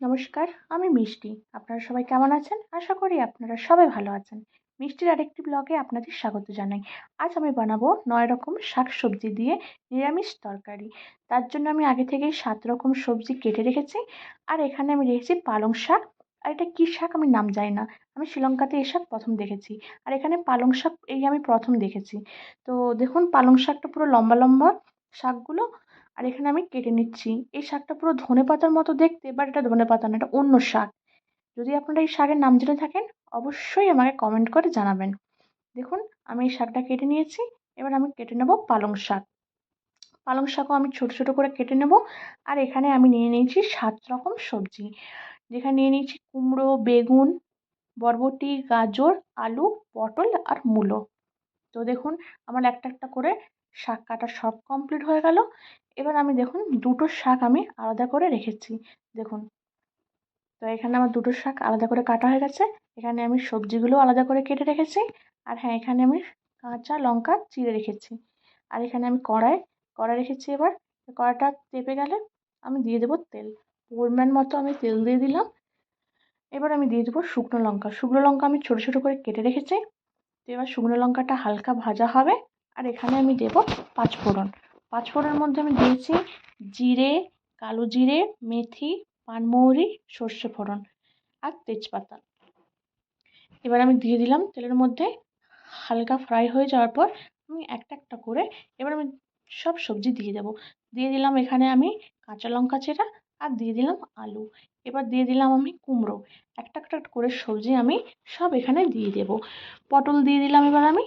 নমস্কার, আমি মিষ্টি। আপনারা সবাই কেমন আছেন? আশা করি আপনারা সবাই ভালো আছেন। মিষ্টির আরেকটি ব্লগে আপনাদের স্বাগত জানাই। আজ আমি বানাবো নয় রকম শাক সবজি দিয়ে নিরামিষ তরকারি। তার জন্য আমি আগে থেকেই সাত রকম সবজি কেটে রেখেছি। আর এখানে আমি রেখেছি পালং শাক। আর এটা কী শাক আমি নাম জানি না। আমি শ্রীলঙ্কাতে এই শাক প্রথম দেখেছি। আর এখানে পালং শাক এই আমি প্রথম দেখেছি। তো দেখুন, পালং শাকটা পুরো লম্বা লম্বা শাকগুলো আর এখানে আমি কেটে নিচ্ছি। এই শাকটা পুরো ধনে পাতার মতো দেখতে বাট এটা ধনে পাতা না, এটা অন্য শাক। যদি আপনারা এই শাকের নাম জেনে থাকেন, অবশ্যই আমাকে কমেন্ট করে জানাবেন। দেখুন, আমি এই শাকটা কেটে নিয়েছি, এবার আমি কেটে নেব পালং শাক। পালং শাকও আমি ছোটো ছোটো করে কেটে নেব, আর এখানে আমি নিয়ে নিয়েছি সাত রকম সবজি। যেখানে নিয়ে নিয়েছি কুমড়ো, বেগুন, বরবটি, গাজর, আলু, পটল আর মূলো। তো দেখুন, আমার একটা একটা করে শাক কাটা সব কমপ্লিট হয়ে গেল। এবার আমি দেখুন, দুটো শাক আমি আলাদা করে রেখেছি। দেখুন, তো এখানে আমার দুটো শাক আলাদা করে কাটা হয়ে গেছে। এখানে আমি সবজিগুলো আলাদা করে কেটে রেখেছি। আর হ্যাঁ এখানে আমি কাঁচা লঙ্কা চিড়ে রেখেছি। আর এখানে আমি কড়াই কড়াই রেখেছি এবার। কড়াটা তেপে গেলে আমি দিয়ে দেবো তেল। পরিমাণ মতো আমি তেল দিয়ে দিলাম। এবার আমি দিয়ে দেবো শুকনো লঙ্কা। শুকনো লঙ্কা আমি ছোটো ছোটো করে কেটে রেখেছি। এবার শুকনো লঙ্কাটা হালকা ভাজা হবে। আর এখানে আমি দেব পাঁচফোড়ন। পাঁচফোড়নের মধ্যে আমি দিয়েছি জিরে, কালো জিরে, মেথি, পানমৌরি, সর্ষে ফোড়ন আর তেজপাতা। এবার আমি দিয়ে দিলাম তেলের মধ্যে হালকা ফ্রাই হয়ে যাওয়ার পর আমি একটা একটা করে এবার আমি সব সবজি দিয়ে দেবো। দিয়ে দিলাম এখানে আমি কাঁচা লঙ্কা চেরা আর দিয়ে দিলাম আলু। এবার দিয়ে দিলাম আমি কুমড়ো। একটা একটা করে সবজি আমি সব এখানে দিয়ে দেবো। পটল দিয়ে দিলাম এবার আমি,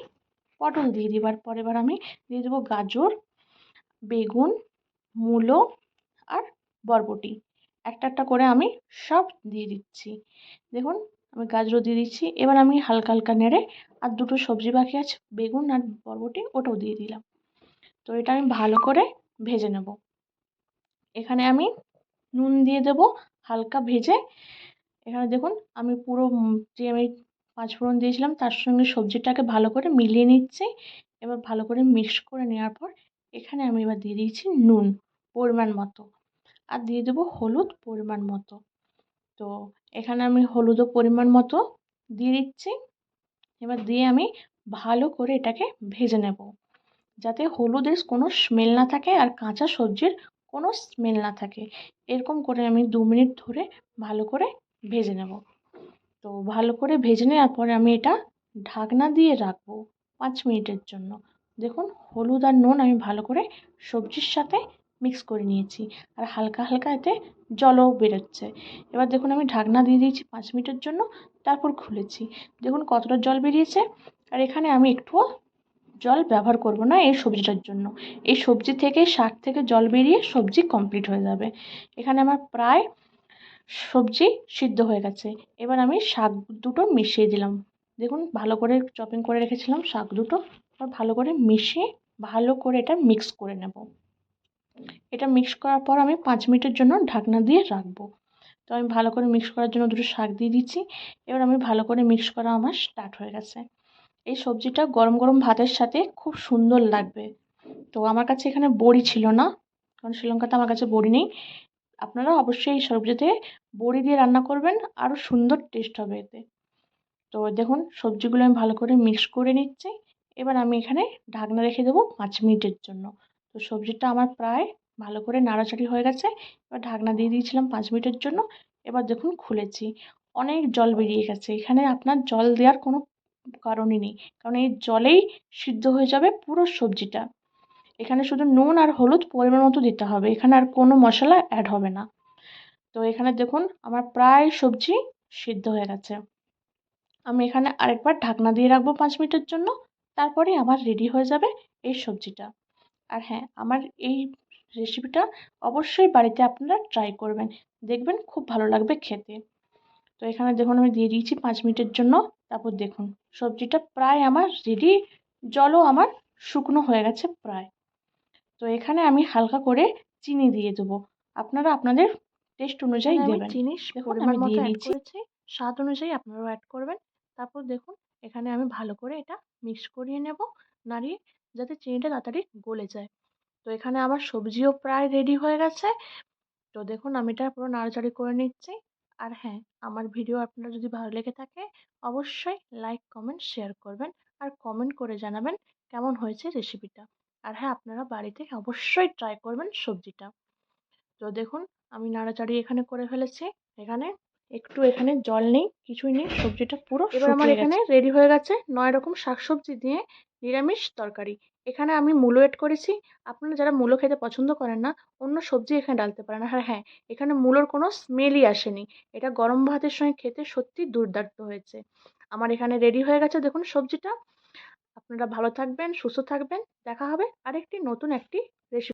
পটল দিয়ে দেবার পর এবার আমি দিয়ে দেবো গাজর, বেগুন, মূলো আর বরবটি। একটা একটা করে আমি সব দিয়ে দিচ্ছি। দেখুন, আমি গাজরও দিয়ে দিচ্ছি। এবার আমি হালকা হালকা নেড়ে আর দুটো সবজি বাকি আছে, বেগুন আর বরবটি, ওটাও দিয়ে দিলাম। তো এটা আমি ভালো করে ভেজে নেব। এখানে আমি নুন দিয়ে দেব হালকা ভেজে, এখানে দেখুন আমি পুরো যে আমি পাঁচফোড়ন দিয়েছিলাম তার সঙ্গে সবজিটাকে ভালো করে মিলিয়ে নিচ্ছি। এবার ভালো করে মিক্স করে নেওয়ার পর এখানে আমি এবার দিয়ে দিয়েছি নুন পরিমাণ মতো। আর দিয়ে দেবো হলুদ পরিমাণ মতো। তো এখানে আমি হলুদও পরিমাণ মতো দিয়ে দিচ্ছি। এবার দিয়ে আমি ভালো করে এটাকে ভেজে নেব। যাতে হলুদের কোনো স্মেল না থাকে আর কাঁচা সবজির কোনো স্মেল না থাকে। এরকম করে আমি দু মিনিট ধরে ভালো করে ভেজে নেব। তো ভালো করে ভেজে নেওয়ার পরে আমি এটা ঢাকনা দিয়ে রাখব পাঁচ মিনিটের জন্য। দেখুন, হলুদ আর নুন আমি ভালো করে সবজির সাথে মিক্স করে নিয়েছি আর হালকা হালকা এতে জলও বেরোচ্ছে। এবার দেখুন, আমি ঢাকনা দিয়ে দিয়েছি পাঁচ মিনিটের জন্য, তারপর খুলেছি। দেখুন কতটা জল বেরিয়েছে। আর এখানে আমি একটুও জল ব্যবহার করব না এই সবজিটার জন্য। এই সবজি থেকে, শাক থেকে জল বেরিয়ে সবজি কমপ্লিট হয়ে যাবে। এখানে আমার প্রায় সবজি সিদ্ধ হয়ে গেছে। এবার আমি শাক দুটো মিশিয়ে দিলাম। দেখুন, ভালো করে চপিং করে রেখেছিলাম, শাক দুটো। এবার ভালো করে মিশিয়ে, ভালো করে এটা মিক্স করে নেব। এটা মিক্স করার পর আমি পাঁচ মিনিটের জন্য ঢাকনা দিয়ে রাখব। তো আমি ভালো করে মিক্স করার জন্য দুটো শাক দিয়ে দিচ্ছি। এবার আমি ভালো করে মিক্স করা আমার স্টার্ট হয়ে গেছে। এই সবজিটা গরম গরম ভাতের সাথে খুব সুন্দর লাগবে। তো আমার কাছে এখানে বড়ি ছিল না, কারণ শ্রীলঙ্কাতে আমার কাছে বড়ি নেই। আপনারা অবশ্যই এই সবজিতে বড়ি দিয়ে রান্না করবেন, আরও সুন্দর টেস্ট হবে এতে। তো দেখুন, সবজিগুলো আমি ভালো করে মিক্স করে নিচ্ছি। এবার আমি এখানে ঢাকনা রেখে দেবো পাঁচ মিনিটের জন্য। তো সবজিটা আমার প্রায় ভালো করে নাড়াচাড়ি হয়ে গেছে। এবার ঢাকনা দিয়ে দিয়েছিলাম পাঁচ মিনিটের জন্য। এবার দেখুন, খুলেছি। অনেক জল বেরিয়ে গেছে। এখানে আপনার জল দেওয়ার কোনো কারণই নেই। কারণ এই জলেই সিদ্ধ হয়ে যাবে পুরো সবজিটা। এখানে শুধু নুন আর হলুদ পরিমাণ মতো দিতে হবে। এখানে আর কোনো মশলা অ্যাড হবে না। তো এখানে দেখুন, আমার প্রায় সবজি সিদ্ধ হয়ে গেছে। আমি এখানে আরেকবার ঢাকনা দিয়ে রাখব পাঁচ মিনিটের জন্য। তারপরে আমার রেডি হয়ে যাবে এই সবজিটা। আর হ্যাঁ আমার এই রেসিপিটা অবশ্যই বাড়িতে আপনারা ট্রাই করবেন। দেখবেন খুব ভালো লাগবে খেতে। তো এখানে দেখুন আমি দিয়ে দিয়েছি পাঁচ মিনিটের জন্য। তারপর দেখুন সবজিটা প্রায় আমার রেডি জলও আমার শুকনো হয়ে গেছে প্রায়। তো এখানে আমি হালকা করে চিনি দিয়ে দেবো। আপনারা আপনাদের টেস্ট অনুযায়ী দেবেন। চিনি মতো অ্যাড করেছি। স্বাদ অনুযায়ী আপনারাও অ্যাড করবেন। তারপর দেখুন এখানে আমি ভালো করে এটা মিক্স করিয়ে নেব। নাড়িয়ে যাতে চিনিটা তাড়াতাড়ি গলে যায়। তো এখানে আমার সবজিও প্রায় রেডি হয়ে গেছে। তো দেখুন আমি এটা পুরো নাড়াচাড়ি করে নিচ্ছি। আর হ্যাঁ আমার ভিডিও আপনার যদি ভালো লেগে থাকে অবশ্যই লাইক কমেন্ট শেয়ার করবেন আর কমেন্ট করে জানাবেন কেমন হয়েছে রেসিপিটা আর হ্যাঁ আপনারা বাড়িতে অবশ্যই ট্রাই করবেন সবজিটা। তো দেখুন আমি নাড়াচাড়ি এখানে করে ফেলেছি। এখানে একটু এখানে জল নেই কিছুই নেই সবজিটা পুরো এবার আমার এখানে রেডি হয়ে গেছে নয় রকম শাকসবজি দিয়ে নিরামিষ তরকারি। এখানে আমি মূলো এড করেছি। আপনারা যারা মূলো খেতে পছন্দ করেন না, অন্য সবজি এখানে ডালতে পারেন। আর হ্যাঁ এখানে মূলোর কোনো স্মেলই আসেনি। এটা গরম ভাতের সঙ্গে খেতে সত্যি দুর্দান্ত হয়েছে। আমার এখানে রেডি হয়ে গেছে দেখুন সবজিটা। আপনারা ভালো থাকবেন, সুস্থ থাকবেন। দেখা হবে আরেকটি নতুন একটি রেসিপি